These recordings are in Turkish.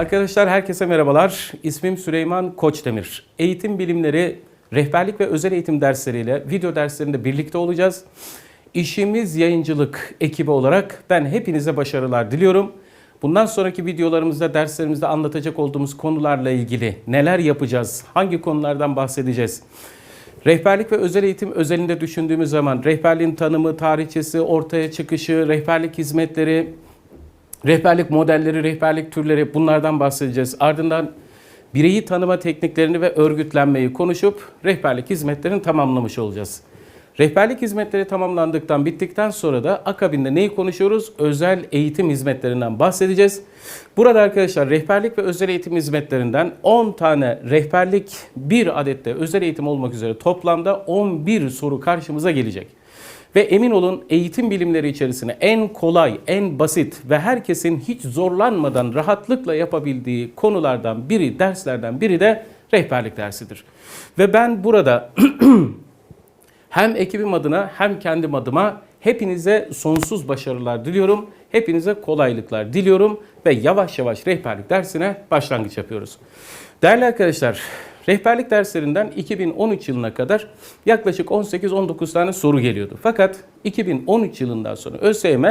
Arkadaşlar herkese merhabalar. İsmim Süleyman Koçdemir. Eğitim bilimleri, rehberlik ve özel eğitim dersleriyle video derslerinde birlikte olacağız. İşimiz yayıncılık ekibi olarak ben hepinize başarılar diliyorum. Bundan sonraki videolarımızda, derslerimizde anlatacak olduğumuz konularla ilgili neler yapacağız, hangi konulardan bahsedeceğiz? Rehberlik ve özel eğitim özelinde düşündüğümüz zaman rehberliğin tanımı, tarihçesi, ortaya çıkışı, rehberlik hizmetleri, Rehberlik modelleri, rehberlik türleri bunlardan bahsedeceğiz. Ardından bireyi tanıma tekniklerini ve örgütlenmeyi konuşup rehberlik hizmetlerini tamamlamış olacağız. Rehberlik hizmetleri tamamlandıktan bittikten sonra da akabinde neyi konuşuyoruz? Özel eğitim hizmetlerinden bahsedeceğiz. Burada arkadaşlar rehberlik ve özel eğitim hizmetlerinden 10 tane rehberlik, bir adette özel eğitim olmak üzere toplamda 11 soru karşımıza gelecek. Ve emin olun eğitim bilimleri içerisinde en kolay, en basit ve herkesin hiç zorlanmadan rahatlıkla yapabildiği konulardan biri, derslerden biri de rehberlik dersidir. Ve ben burada hem ekibim adına hem kendim adıma hepinize sonsuz başarılar diliyorum. Hepinize kolaylıklar diliyorum ve yavaş yavaş rehberlik dersine başlangıç yapıyoruz. Değerli arkadaşlar, Rehberlik derslerinden 2013 yılına kadar yaklaşık 18-19 tane soru geliyordu. Fakat 2013 yılından sonra ÖSYM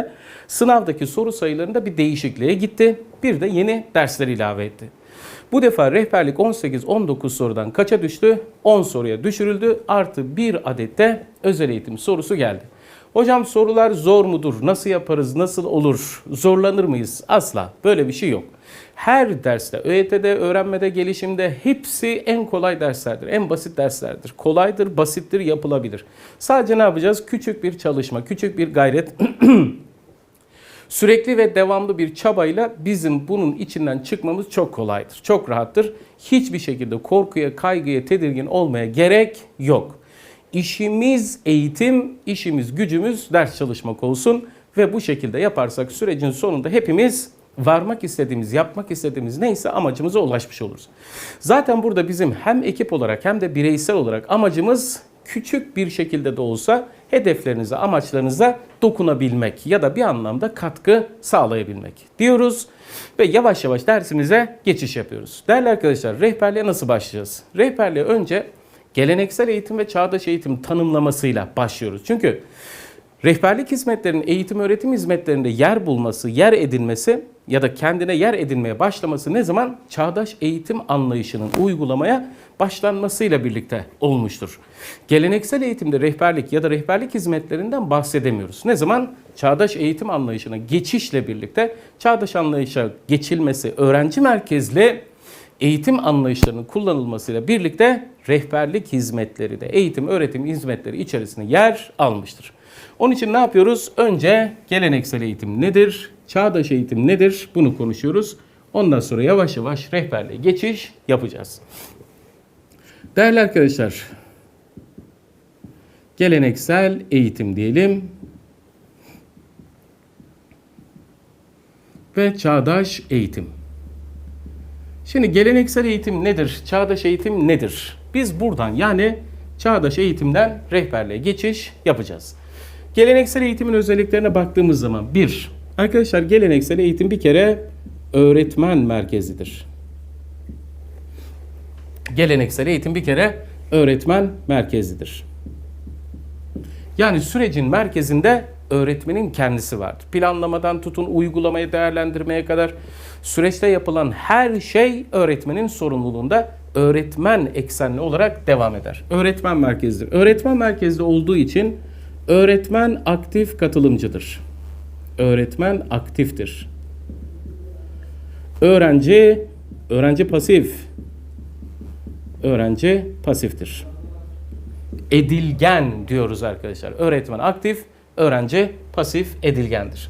sınavdaki soru sayılarında bir değişikliğe gitti. Bir de yeni dersler ilave etti. Bu defa rehberlik 18-19 sorudan kaça düştü? 10 soruya düşürüldü. Artı bir adette özel eğitim sorusu geldi. Hocam sorular zor mudur? Nasıl yaparız? Nasıl olur? Zorlanır mıyız? Asla. Böyle bir şey yok. Her derste, ÖYT'de, öğrenmede, gelişimde hepsi en kolay derslerdir. En basit derslerdir. Kolaydır, basittir, yapılabilir. Sadece ne yapacağız? Küçük bir çalışma, küçük bir gayret. Sürekli ve devamlı bir çabayla bizim bunun içinden çıkmamız çok kolaydır. Çok rahattır. Hiçbir şekilde korkuya, kaygıya, tedirgin olmaya gerek yok. İşimiz eğitim, işimiz gücümüz ders çalışmak olsun ve bu şekilde yaparsak sürecin sonunda hepimiz varmak istediğimiz, yapmak istediğimiz neyse amacımıza ulaşmış oluruz. Zaten burada bizim hem ekip olarak hem de bireysel olarak amacımız küçük bir şekilde de olsa hedeflerinize, amaçlarınıza dokunabilmek ya da bir anlamda katkı sağlayabilmek diyoruz ve yavaş yavaş dersimize geçiş yapıyoruz. Değerli arkadaşlar rehberliğe nasıl başlayacağız? Rehberliğe önce geleneksel eğitim ve çağdaş eğitim tanımlamasıyla başlıyoruz. Çünkü rehberlik hizmetlerinin eğitim öğretim hizmetlerinde yer bulması, yer edinmesi ya da kendine yer edinmeye başlaması ne zaman? Çağdaş eğitim anlayışının uygulamaya başlanmasıyla birlikte olmuştur. Geleneksel eğitimde rehberlik ya da rehberlik hizmetlerinden bahsedemiyoruz. Ne zaman? Çağdaş eğitim anlayışına geçişle birlikte çağdaş anlayışa geçilmesi, öğrenci merkezli eğitim anlayışlarının kullanılmasıyla birlikte rehberlik hizmetleri de eğitim öğretim hizmetleri içerisinde yer almıştır. Onun için ne yapıyoruz? Önce geleneksel eğitim nedir? Çağdaş eğitim nedir? Bunu konuşuyoruz. Ondan sonra yavaş yavaş rehberliğe geçiş yapacağız. Değerli arkadaşlar, geleneksel eğitim diyelim. Ve çağdaş eğitim. Şimdi geleneksel eğitim nedir? Çağdaş eğitim nedir? Biz buradan yani çağdaş eğitimden rehberliğe geçiş yapacağız. Geleneksel eğitimin özelliklerine baktığımız zaman bir, arkadaşlar geleneksel eğitim bir kere öğretmen merkezidir. Geleneksel eğitim bir kere öğretmen merkezidir. Yani sürecin merkezinde öğretmenin kendisi vardır. Planlamadan tutun uygulamaya değerlendirmeye kadar süreçte yapılan her şey öğretmenin sorumluluğunda öğretmen eksenli olarak devam eder. Öğretmen merkezlidir. Öğretmen merkezli olduğu için öğretmen aktif katılımcıdır. Öğretmen aktiftir. Öğrenci öğrenci pasif. Öğrenci pasiftir. Edilgen diyoruz arkadaşlar. Öğretmen aktif, öğrenci pasif edilgendir.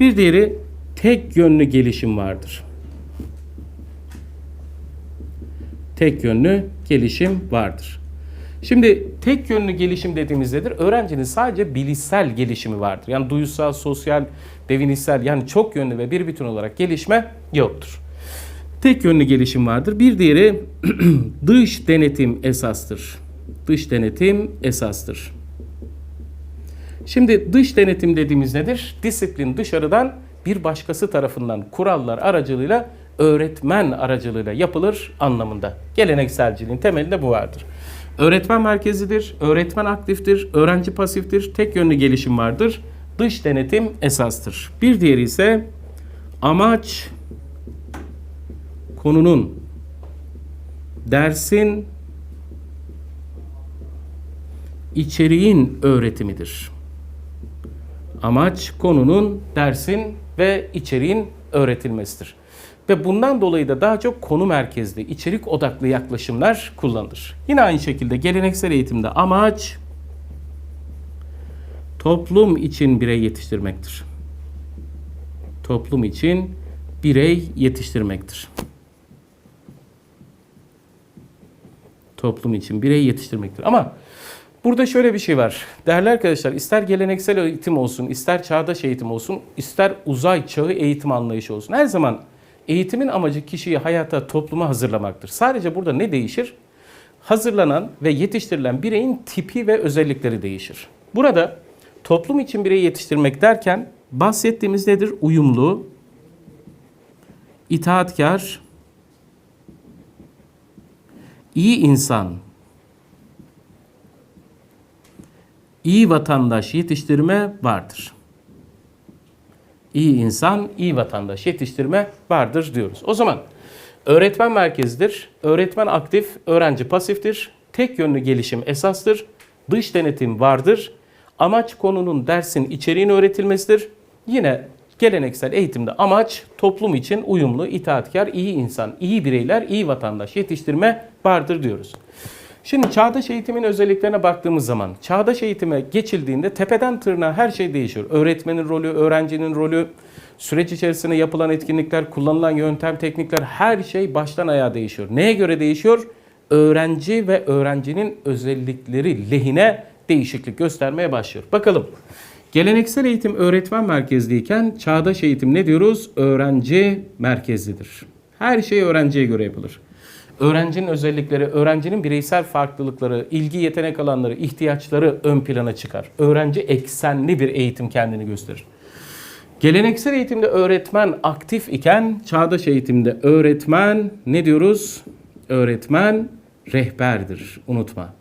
Bir diğeri tek yönlü gelişim vardır. Tek yönlü gelişim vardır. Şimdi tek yönlü gelişim dediğimizdedir. Öğrencinin sadece bilişsel gelişimi vardır. Yani duysal, sosyal, devinişsel yani çok yönlü ve bir bütün olarak gelişme yoktur. Tek yönlü gelişim vardır. Bir diğeri dış denetim esastır. Dış denetim esastır. Şimdi dış denetim dediğimiz nedir? Disiplin dışarıdan bir başkası tarafından kurallar aracılığıyla öğretmen aracılığıyla yapılır anlamında. Gelenekselciliğin temelinde bu vardır. Öğretmen merkezidir, öğretmen aktiftir, öğrenci pasiftir, tek yönlü gelişim vardır. Dış denetim esastır. Bir diğeri ise amaç konunun dersin içeriğin öğretimidir. Amaç konunun dersin ve içeriğin öğretilmesidir. Ve bundan dolayı da daha çok konu merkezli, içerik odaklı yaklaşımlar kullanılır. Yine aynı şekilde geleneksel eğitimde amaç toplum için birey yetiştirmektir. Toplum için birey yetiştirmektir. Toplum için birey yetiştirmektir. Ama burada şöyle bir şey var. Değerli arkadaşlar ister geleneksel eğitim olsun, ister çağdaş eğitim olsun, ister uzay çağı eğitim anlayışı olsun. Her zaman eğitimin amacı kişiyi hayata, topluma hazırlamaktır. Sadece burada ne değişir? Hazırlanan ve yetiştirilen bireyin tipi ve özellikleri değişir. Burada toplum için bireyi yetiştirmek derken bahsettiğimiz nedir? Uyumlu, itaatkar, iyi insan, iyi vatandaş yetiştirme vardır. İyi insan, iyi vatandaş yetiştirme vardır diyoruz. O zaman öğretmen merkezidir, öğretmen aktif, öğrenci pasiftir, tek yönlü gelişim esastır, dış denetim vardır, amaç konunun dersin içeriğin öğretilmesidir. Yine geleneksel eğitimde amaç toplum için uyumlu, itaatkar, iyi insan, iyi bireyler, iyi vatandaş yetiştirme vardır diyoruz. Şimdi çağdaş eğitimin özelliklerine baktığımız zaman çağdaş eğitime geçildiğinde tepeden tırnağa her şey değişiyor. Öğretmenin rolü, öğrencinin rolü, süreç içerisinde yapılan etkinlikler, kullanılan yöntem, teknikler her şey baştan ayağa değişiyor. Neye göre değişiyor? Öğrenci ve öğrencinin özellikleri lehine değişiklik göstermeye başlıyor. Bakalım. Geleneksel eğitim öğretmen merkezliyken çağdaş eğitim ne diyoruz? Öğrenci merkezlidir. Her şey öğrenciye göre yapılır. Öğrencinin özellikleri, öğrencinin bireysel farklılıkları, ilgi yetenek alanları, ihtiyaçları ön plana çıkar. Öğrenci eksenli bir eğitim kendini gösterir. Geleneksel eğitimde öğretmen aktif iken çağdaş eğitimde öğretmen ne diyoruz? Öğretmen rehberdir. Unutma.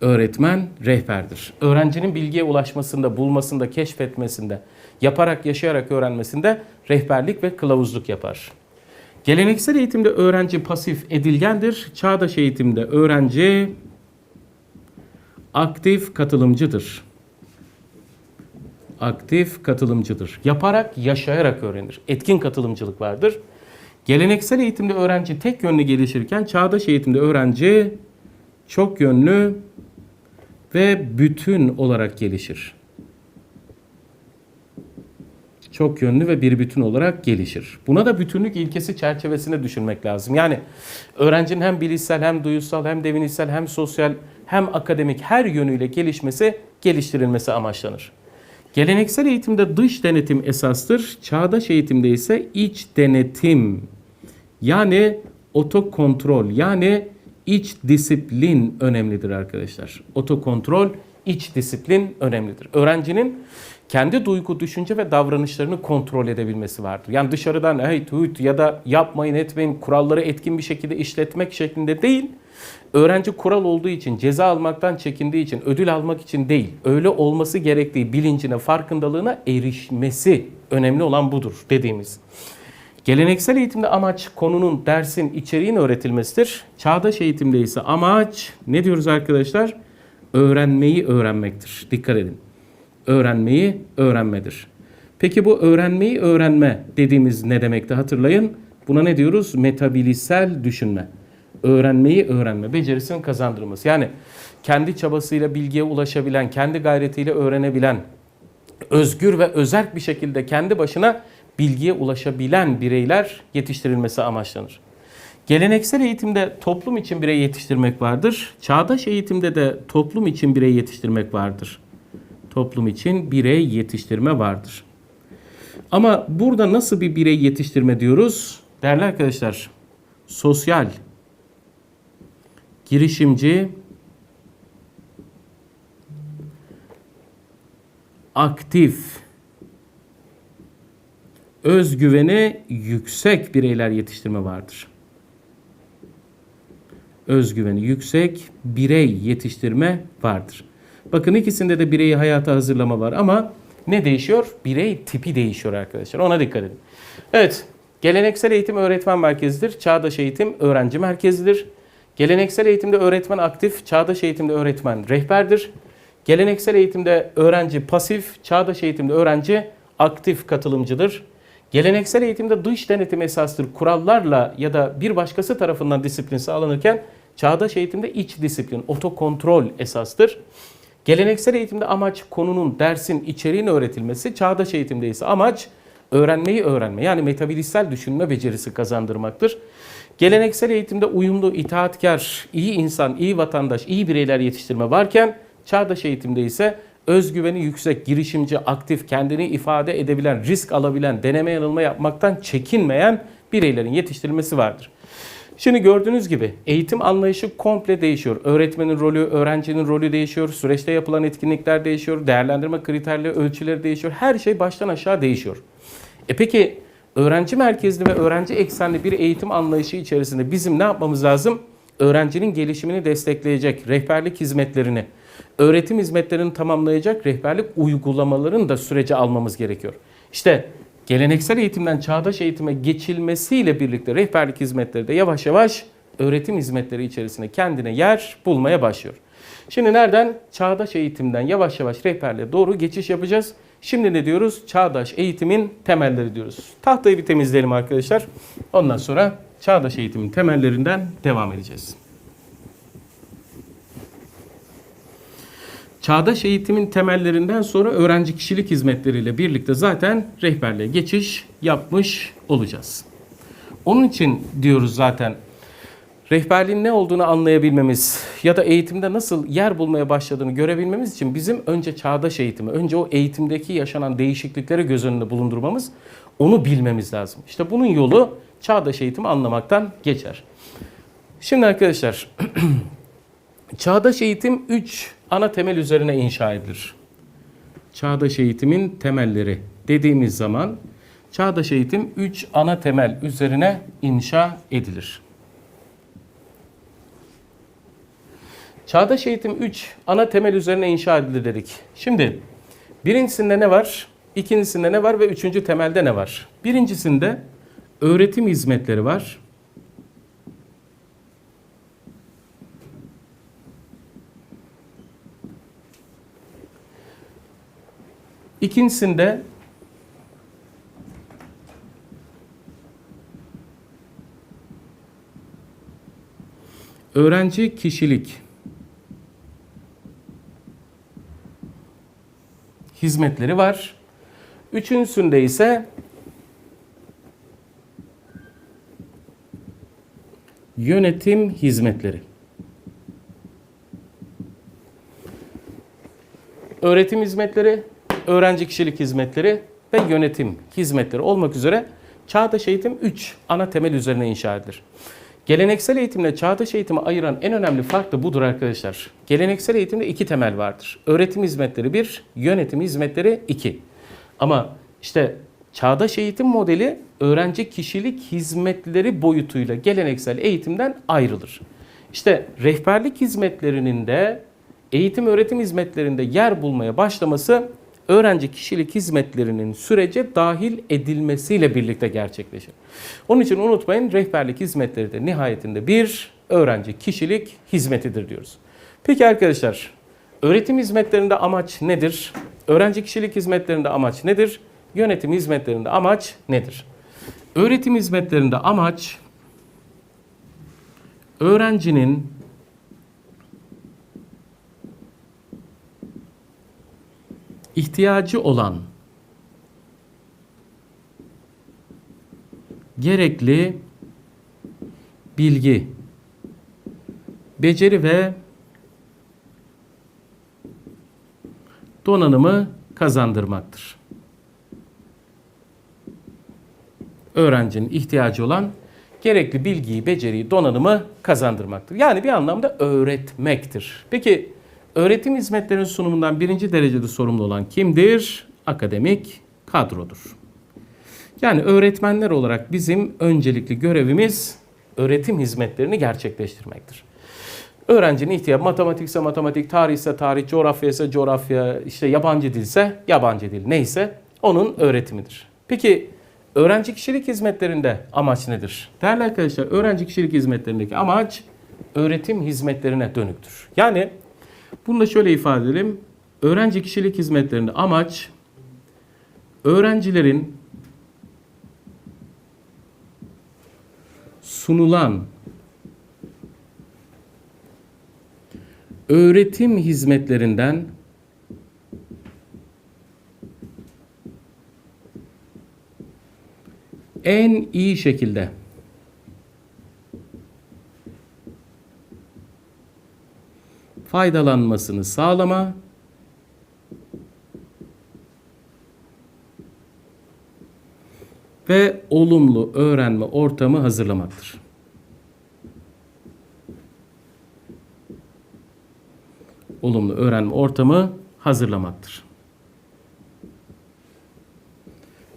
Öğretmen rehberdir. Öğrencinin bilgiye ulaşmasında, bulmasında, keşfetmesinde, yaparak, yaşayarak öğrenmesinde rehberlik ve kılavuzluk yapar. Geleneksel eğitimde öğrenci pasif edilgendir. Çağdaş eğitimde öğrenci aktif katılımcıdır. Aktif katılımcıdır. Yaparak, yaşayarak öğrenir. Etkin katılımcılık vardır. Geleneksel eğitimde öğrenci tek yönlü gelişirken çağdaş eğitimde öğrenci çok yönlü ve bütün olarak gelişir. Çok yönlü ve bir bütün olarak gelişir. Buna da bütünlük ilkesi çerçevesinde düşünmek lazım. Yani öğrencinin hem bilişsel hem duyusal hem devinişsel hem sosyal hem akademik her yönüyle gelişmesi, geliştirilmesi amaçlanır. Geleneksel eğitimde dış denetim esastır. Çağdaş eğitimde ise iç denetim yani otokontrol yani iç disiplin önemlidir arkadaşlar. Otokontrol, iç disiplin önemlidir. Öğrencinin kendi duygu, düşünce ve davranışlarını kontrol edebilmesi vardır. Yani dışarıdan hey tuyut ya da yapmayın etmeyin kuralları etkin bir şekilde işletmek şeklinde değil. Öğrenci kural olduğu için, ceza almaktan çekindiği için, ödül almak için değil, öyle olması gerektiği bilincine, farkındalığına erişmesi önemli olan budur dediğimiz. Geleneksel eğitimde amaç konunun, dersin, içeriğin öğretilmesidir. Çağdaş eğitimde ise amaç ne diyoruz arkadaşlar? Öğrenmeyi öğrenmektir. Dikkat edin. Öğrenmeyi öğrenmedir. Peki bu öğrenmeyi öğrenme dediğimiz ne demekti hatırlayın. Buna ne diyoruz? Metabilisel düşünme. Öğrenmeyi öğrenme, becerisinin kazandırılması. Yani kendi çabasıyla bilgiye ulaşabilen, kendi gayretiyle öğrenebilen, özgür ve özerk bir şekilde kendi başına bilgiye ulaşabilen bireyler yetiştirilmesi amaçlanır. Geleneksel eğitimde toplum için birey yetiştirmek vardır. Çağdaş eğitimde de toplum için birey yetiştirmek vardır. Toplum için birey yetiştirme vardır. Ama burada nasıl bir birey yetiştirme diyoruz? Değerli arkadaşlar, sosyal, girişimci, aktif, özgüveni yüksek bireyler yetiştirme vardır. Özgüveni yüksek birey yetiştirme vardır. Bakın ikisinde de bireyi hayata hazırlama var ama ne değişiyor? Birey tipi değişiyor arkadaşlar. Ona dikkat edin. Evet, geleneksel eğitim öğretmen merkezidir. Çağdaş eğitim öğrenci merkezidir. Geleneksel eğitimde öğretmen aktif, çağdaş eğitimde öğretmen rehberdir. Geleneksel eğitimde öğrenci pasif, çağdaş eğitimde öğrenci aktif katılımcıdır. Geleneksel eğitimde dış denetim esastır. Kurallarla ya da bir başkası tarafından disiplin sağlanırken çağdaş eğitimde iç disiplin, otokontrol esastır. Geleneksel eğitimde amaç konunun, dersin, içeriğin öğretilmesi. Çağdaş eğitimde ise amaç öğrenmeyi öğrenme. Yani metabilissel düşünme becerisi kazandırmaktır. Geleneksel eğitimde uyumlu, itaatkar, iyi insan, iyi vatandaş, iyi bireyler yetiştirme varken çağdaş eğitimde ise özgüveni yüksek, girişimci, aktif, kendini ifade edebilen, risk alabilen, deneme yanılma yapmaktan çekinmeyen bireylerin yetiştirilmesi vardır. Şimdi gördüğünüz gibi eğitim anlayışı komple değişiyor. Öğretmenin rolü, öğrencinin rolü değişiyor. Süreçte yapılan etkinlikler değişiyor. Değerlendirme kriterleri, ölçüleri değişiyor. Her şey baştan aşağı değişiyor. E peki öğrenci merkezli ve öğrenci eksenli bir eğitim anlayışı içerisinde bizim ne yapmamız lazım? Öğrencinin gelişimini destekleyecek rehberlik hizmetlerini, öğretim hizmetlerini tamamlayacak rehberlik uygulamalarını da sürece almamız gerekiyor. İşte geleneksel eğitimden çağdaş eğitime geçilmesiyle birlikte rehberlik hizmetleri de yavaş yavaş öğretim hizmetleri içerisinde kendine yer bulmaya başlıyor. Şimdi nereden? Çağdaş eğitimden yavaş yavaş rehberliğe doğru geçiş yapacağız. Şimdi ne diyoruz? Çağdaş eğitimin temelleri diyoruz. Tahtayı bir temizleyelim arkadaşlar. Ondan sonra çağdaş eğitimin temellerinden devam edeceğiz. Çağdaş eğitimin temellerinden sonra öğrenci kişilik hizmetleriyle birlikte zaten rehberliğe geçiş yapmış olacağız. Onun için diyoruz zaten rehberliğin ne olduğunu anlayabilmemiz ya da eğitimde nasıl yer bulmaya başladığını görebilmemiz için bizim önce çağdaş eğitimi, önce o eğitimdeki yaşanan değişiklikleri göz önünde bulundurmamız, onu bilmemiz lazım. İşte bunun yolu çağdaş eğitimi anlamaktan geçer. Şimdi arkadaşlar, çağdaş eğitim 3 ana temel üzerine inşa edilir. Çağdaş eğitimin temelleri dediğimiz zaman çağdaş eğitim 3 ana temel üzerine inşa edilir. Çağdaş eğitim 3 ana temel üzerine inşa edilir dedik. Şimdi birincisinde ne var? İkincisinde ne var ve üçüncü temelde ne var? Birincisinde öğretim hizmetleri var. İkincisinde öğrenci kişilik hizmetleri var. Üçüncüsünde ise yönetim hizmetleri. Öğretim hizmetleri, öğrenci kişilik hizmetleri ve yönetim hizmetleri olmak üzere çağdaş eğitim 3 ana temel üzerine inşa edilir. Geleneksel eğitimle çağdaş eğitimi ayıran en önemli fark da budur arkadaşlar. Geleneksel eğitimde iki temel vardır. Öğretim hizmetleri bir, yönetim hizmetleri iki. Ama işte çağdaş eğitim modeli öğrenci kişilik hizmetleri boyutuyla geleneksel eğitimden ayrılır. İşte rehberlik hizmetlerinin de eğitim öğretim hizmetlerinde yer bulmaya başlaması öğrenci kişilik hizmetlerinin sürece dahil edilmesiyle birlikte gerçekleşir. Onun için unutmayın rehberlik hizmetleri de nihayetinde bir öğrenci kişilik hizmetidir diyoruz. Peki arkadaşlar öğretim hizmetlerinde amaç nedir? Öğrenci kişilik hizmetlerinde amaç nedir? Yönetim hizmetlerinde amaç nedir? Öğretim hizmetlerinde amaç öğrencinin ihtiyacı olan gerekli bilgi, beceri ve donanımı kazandırmaktır. Öğrencinin ihtiyacı olan gerekli bilgiyi, beceriyi, donanımı kazandırmaktır. Yani bir anlamda öğretmektir. Peki öğretim hizmetlerinin sunumundan birinci derecede sorumlu olan kimdir? Akademik kadrodur. Yani öğretmenler olarak bizim öncelikli görevimiz öğretim hizmetlerini gerçekleştirmektir. Öğrencinin ihtiyacı matematikse matematik, tarihse tarih, coğrafya ise coğrafya, işte yabancı dilse yabancı dil neyse onun öğretimidir. Peki öğrenci kişilik hizmetlerinde amaç nedir? Değerli arkadaşlar öğrenci kişilik hizmetlerindeki amaç öğretim hizmetlerine dönüktür. Yani bunu da şöyle ifade edelim. Öğrenci kişilik hizmetlerinde amaç öğrencilerin sunulan öğretim hizmetlerinden en iyi şekilde faydalanmasını sağlama ve olumlu öğrenme ortamı hazırlamaktır. Olumlu öğrenme ortamı hazırlamaktır.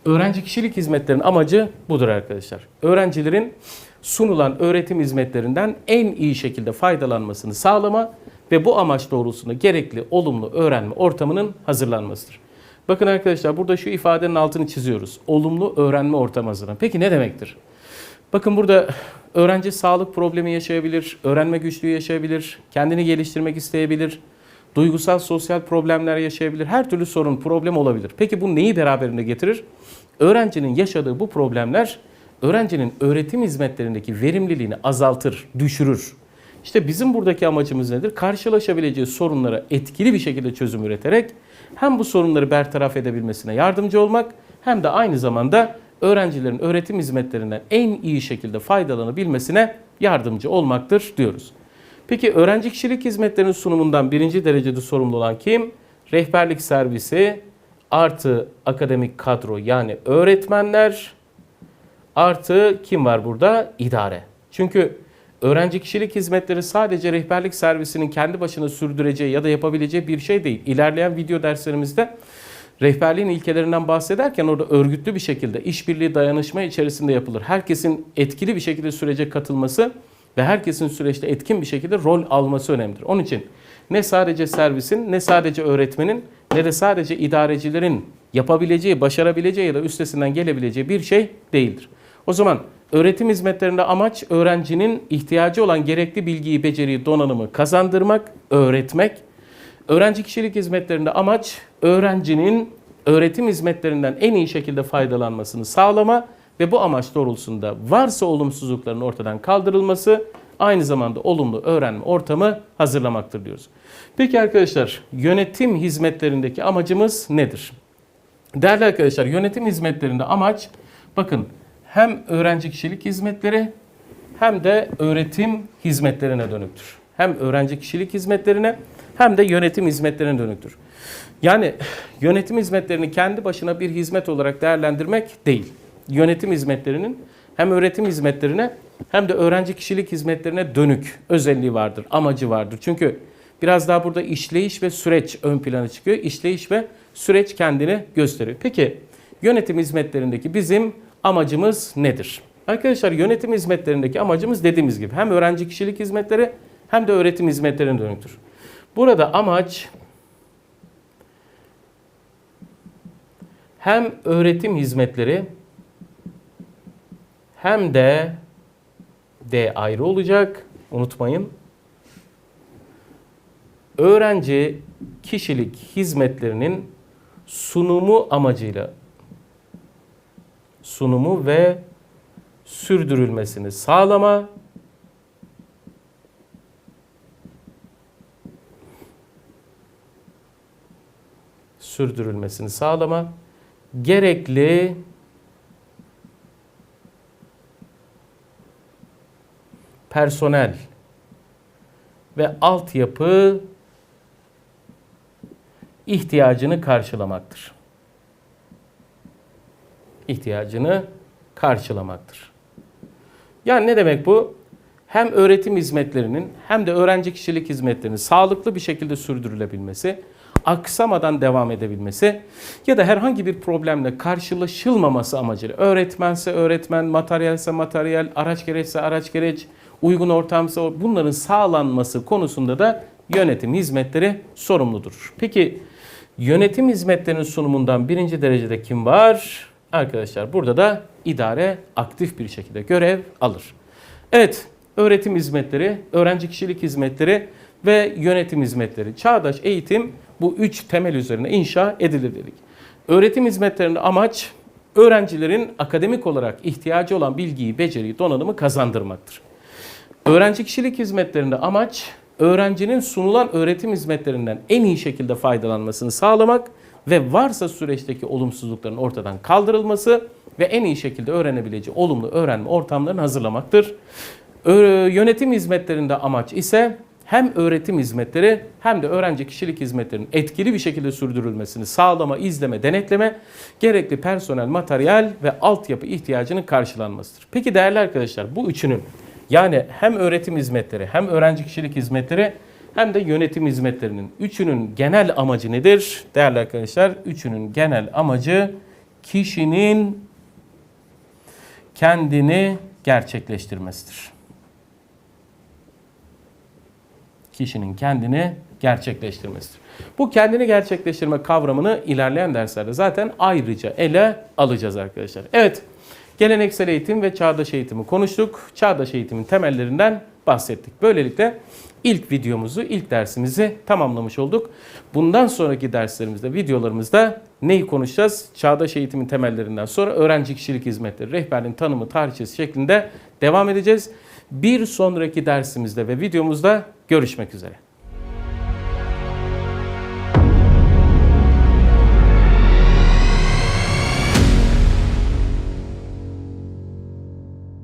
Öğrenci kişilik hizmetlerinin amacı budur arkadaşlar. Öğrencilerin sunulan öğretim hizmetlerinden en iyi şekilde faydalanmasını sağlama ve bu amaç doğrultusunda gerekli olumlu öğrenme ortamının hazırlanmasıdır. Bakın arkadaşlar burada şu ifadenin altını çiziyoruz. Olumlu öğrenme ortamı hazırlan. Peki ne demektir? Bakın burada öğrenci sağlık problemi yaşayabilir, öğrenme güçlüğü yaşayabilir, kendini geliştirmek isteyebilir, duygusal sosyal problemler yaşayabilir, her türlü sorun, problem olabilir. Peki bu neyi beraberinde getirir? Öğrencinin yaşadığı bu problemler öğrencinin öğretim hizmetlerindeki verimliliğini azaltır, düşürür. İşte bizim buradaki amacımız nedir? Karşılaşabileceği sorunlara etkili bir şekilde çözüm üreterek hem bu sorunları bertaraf edebilmesine yardımcı olmak hem de aynı zamanda öğrencilerin öğretim hizmetlerinden en iyi şekilde faydalanabilmesine yardımcı olmaktır diyoruz. Peki öğrenci kişilik hizmetlerinin sunumundan birinci derecede sorumlu olan kim? Rehberlik servisi artı akademik kadro yani öğretmenler artı kim var burada? İdare. Çünkü öğrenci kişilik hizmetleri sadece rehberlik servisinin kendi başına sürdüreceği ya da yapabileceği bir şey değil. İlerleyen video derslerimizde rehberliğin ilkelerinden bahsederken orada örgütlü bir şekilde işbirliği dayanışma içerisinde yapılır. Herkesin etkili bir şekilde sürece katılması ve herkesin süreçte etkin bir şekilde rol alması önemlidir. Onun için ne sadece servisin, ne sadece öğretmenin, ne de sadece idarecilerin yapabileceği, başarabileceği ya da üstesinden gelebileceği bir şey değildir. O zaman öğretim hizmetlerinde amaç öğrencinin ihtiyacı olan gerekli bilgiyi, beceriyi, donanımı kazandırmak, öğretmek. Öğrenci kişilik hizmetlerinde amaç öğrencinin öğretim hizmetlerinden en iyi şekilde faydalanmasını sağlama ve bu amaç doğrultusunda varsa olumsuzlukların ortadan kaldırılması, aynı zamanda olumlu öğrenme ortamı hazırlamaktır diyoruz. Peki arkadaşlar yönetim hizmetlerindeki amacımız nedir? Değerli arkadaşlar yönetim hizmetlerinde amaç bakın hem öğrenci kişilik hizmetleri hem de öğretim hizmetlerine dönüktür. Hem öğrenci kişilik hizmetlerine hem de yönetim hizmetlerine dönüktür. Yani yönetim hizmetlerini kendi başına bir hizmet olarak değerlendirmek değil. Yönetim hizmetlerinin hem öğretim hizmetlerine hem de öğrenci kişilik hizmetlerine dönük özelliği vardır, amacı vardır. Çünkü biraz daha burada işleyiş ve süreç ön plana çıkıyor. İşleyiş ve süreç kendini gösteriyor. Peki yönetim hizmetlerindeki bizim amacımız nedir? Arkadaşlar yönetim hizmetlerindeki amacımız dediğimiz gibi hem öğrenci kişilik hizmetleri hem de öğretim hizmetlerine dönüktür. Burada amaç hem öğretim hizmetleri hem de D ayrı olacak. Unutmayın. Öğrenci kişilik hizmetlerinin sunumu amacıyla sunumu ve sürdürülmesini sağlama sürdürülmesini sağlama gerekli personel ve altyapı ihtiyacını karşılamaktır. İhtiyacını karşılamaktır. Yani ne demek bu? Hem öğretim hizmetlerinin hem de öğrenci kişilik hizmetlerinin sağlıklı bir şekilde sürdürülebilmesi, aksamadan devam edebilmesi ya da herhangi bir problemle karşılaşılmaması amacıyla öğretmense öğretmen, materyalse materyal, araç gereçse araç gereç, uygun ortamsa bunların sağlanması konusunda da yönetim hizmetleri sorumludur. Peki yönetim hizmetlerinin sunumundan birinci derecede kim var? Arkadaşlar burada da idare aktif bir şekilde görev alır. Evet, öğretim hizmetleri, öğrenci kişilik hizmetleri ve yönetim hizmetleri. Çağdaş eğitim bu üç temel üzerine inşa edilir dedik. Öğretim hizmetlerinde amaç öğrencilerin akademik olarak ihtiyacı olan bilgiyi, beceriyi, donanımı kazandırmaktır. Öğrenci kişilik hizmetlerinde amaç öğrencinin sunulan öğretim hizmetlerinden en iyi şekilde faydalanmasını sağlamak ve varsa süreçteki olumsuzlukların ortadan kaldırılması ve en iyi şekilde öğrenebileceği olumlu öğrenme ortamlarını hazırlamaktır. Ö- Yönetim hizmetlerinde amaç ise hem öğretim hizmetleri hem de öğrenci kişilik hizmetlerinin etkili bir şekilde sürdürülmesini sağlama, izleme, denetleme, gerekli personel, materyal ve altyapı ihtiyacının karşılanmasıdır. Peki değerli arkadaşlar bu üçünün yani hem öğretim hizmetleri hem öğrenci kişilik hizmetleri hem de yönetim hizmetlerinin üçünün genel amacı nedir? Değerli arkadaşlar üçünün genel amacı kişinin kendini gerçekleştirmesidir. Kişinin kendini gerçekleştirmesidir. Bu kendini gerçekleştirme kavramını ilerleyen derslerde zaten ayrıca ele alacağız arkadaşlar. Evet, geleneksel eğitim ve çağdaş eğitimi konuştuk. Çağdaş eğitimin temellerinden bahsettik. Böylelikle ilk videomuzu, ilk dersimizi tamamlamış olduk. Bundan sonraki derslerimizde, videolarımızda neyi konuşacağız? Çağdaş eğitimin temellerinden sonra öğrenci kişilik hizmetleri, rehberliğin tanımı, tarihçesi şeklinde devam edeceğiz. Bir sonraki dersimizde ve videomuzda görüşmek üzere.